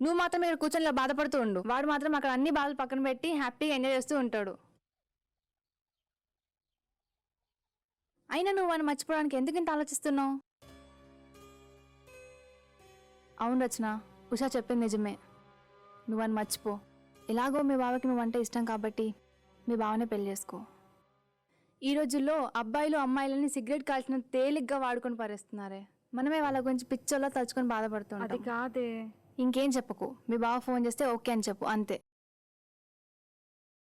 నువ్వు మాత్రం ఇక్కడ కూర్చొని ఇలా బాధపడుతూ ఉండు. వాడు మాత్రం అక్కడ అన్ని బాధలు పక్కన పెట్టి హ్యాపీగా ఎంజాయ్ చేస్తూ ఉంటాడు. అయినా నువ్వు వాడిని మర్చిపోవడానికి ఎందుకు ఇంత ఆలోచిస్తున్నావు? అవును రచన ఉషా చెప్పింది నిజమే. నువ్వు అని మర్చిపో. ఎలాగో మీ బావకి నువ్వంటే ఇష్టం కాబట్టి మీ బావనే పెళ్ళి చేసుకో. ఈ రోజుల్లో అబ్బాయిలు అమ్మాయిలని సిగరెట్ కాల్చిన తేలిగ్గా వాడుకొని పారేస్తున్నారే. మనమే వాళ్ళ గురించి పిచ్చోళ్ళ తలుచుకొని అది కాదే. ఇంకేం చెప్పకు. మీ బావ ఫోన్ చేస్తే ఓకే అని చెప్పు అంతే.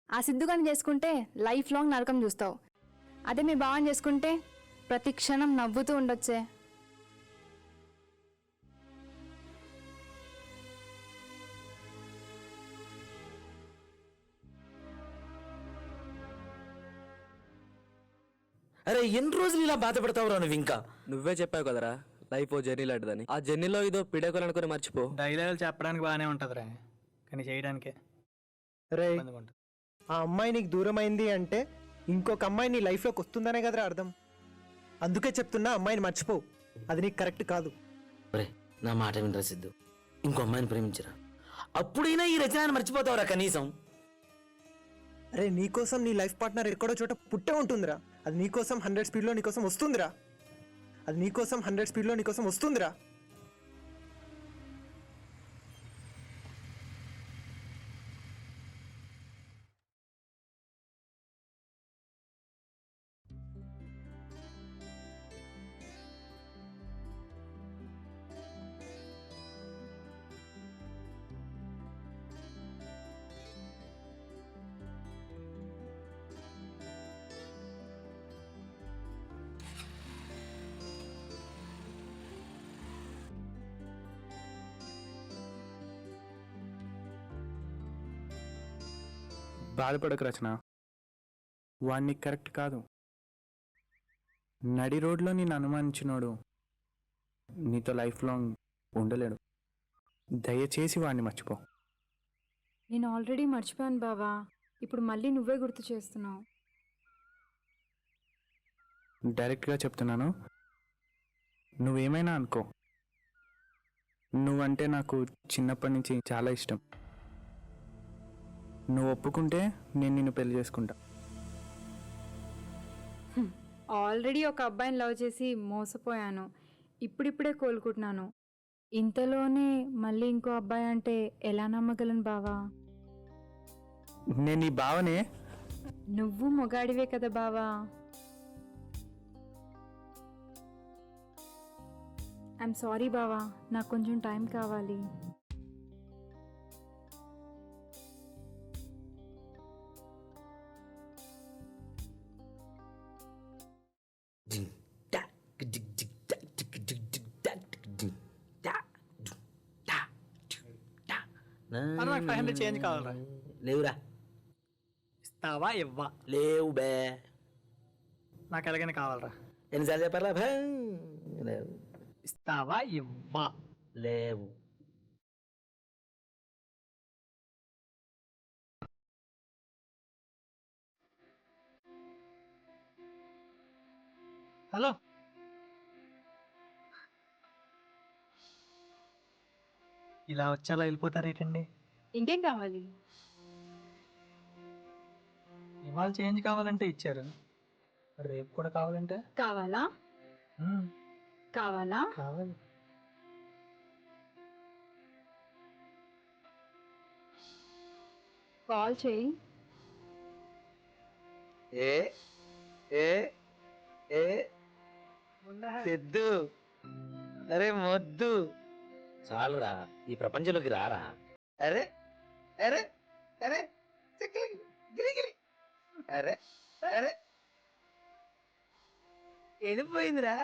ఆ సిద్ధుగాని చేసుకుంటే లైఫ్ లాంగ్ నరకం చూస్తావు. అదే మీ బావని చేసుకుంటే ప్రతి క్షణం నవ్వుతూ ఉండొచ్చే. అరే ఎన్ని రోజులు ఇలా బాధపడతావురా నువ్వు ఇంకా నువ్వే చెప్పావు కదరా. లైఫ్ ఓ జర్నీ లాంటిదని. ఆ జర్నీలో ఇదో పిడకలు అనుకుని మర్చిపో. డైలాగులు చెప్పడానికి బాగానే ఉంటుందిరా. కానీ చేయడానికే రే ఇబ్బందిగా ఉంటుంది. ఆ అమ్మాయి నీకు దూరం అయింది అంటే ఇంకొక అమ్మాయి నీ లైఫ్లోకి వస్తుందనే కదరా అర్థం. అందుకే చెప్తున్నా అమ్మాయిని మర్చిపో. అది నీకు కరెక్ట్ కాదు. ఒరే నా మాట వినరా సిద్ధు? ఇంకో అమ్మాయిని ప్రేమించరా? అప్పుడైనా ఈ రచనని మర్చిపోతావురా కనీసం. అరే నీకోసం నీ లైఫ్ పార్ట్నర్ ఎక్కడో చోట పుట్టే ఉంటుందిరా. అది నీకోసం హండ్రెడ్ స్పీడ్లో నీకోసం వస్తుందిరా. అది నీకోసం హండ్రెడ్ స్పీడ్లో నీకోసం వస్తుందిరా. బాధపడకు రచన. వాడిని కరెక్ట్ కాదు. నడి రోడ్లో నేను అనుమానించినోడు నీతో లైఫ్ లాంగ్ ఉండలేడు. దయచేసి వాడిని మర్చిపో. నేను ఆల్రెడీ మర్చిపోయాను బావా. ఇప్పుడు మళ్ళీ నువ్వే గుర్తు చేస్తున్నావు. డైరెక్ట్గా చెప్తున్నాను. నువ్వేమైనా అనుకో. నువ్వంటే నాకు చిన్నప్పటి నుంచి చాలా ఇష్టం. నువ్వు ఒప్పుకుంటే నేను నిన్ను పెళ్ళి చేసుకుంటా. ఆల్రెడీ ఒక అబ్బాయిని లవ్ చేసి మోసపోయాను. ఇప్పుడిప్పుడే కోలుకుంటున్నాను. ఇంతలోనే మళ్ళీ ఇంకో అబ్బాయి అంటే ఎలా నమ్మగలను బావా? నేను నీ భావనే నువ్వు మొగాడివే కదా బావా? ఐఎమ్ సారీ బావా నాకు కొంచెం టైం కావాలి. అన్న, నాకు 500 change కావాలిరా. లేవురా. ఇస్తావా ఇవ్వా? లేవు బే. నాకు ఎలాగైనా కావాలరా. ఎన్నిసార్లు చెప్పారా భే? లేవు ఇస్తావా ఇవ్వా? లేవు. హలో. ఇలా వచ్చేలా వెళ్ళిపోతారేటండి ఇంకేం కావాలి? ఇవాళ చేంజ్ కావాలంటే ఇచ్చారు. రేపు కూడా కావాలంటే? కావాలా? కావాలా? కావాలి. కాల్ చేయి. ఏ? ఏ? ఏ? సిద్ధు. అరే మొద్దు. చాలురా ఈ ప్రపంచంలోకి రారా. అరే అరే అరే గిలి. అరే అరే. వెళ్ళిపోయిందిరా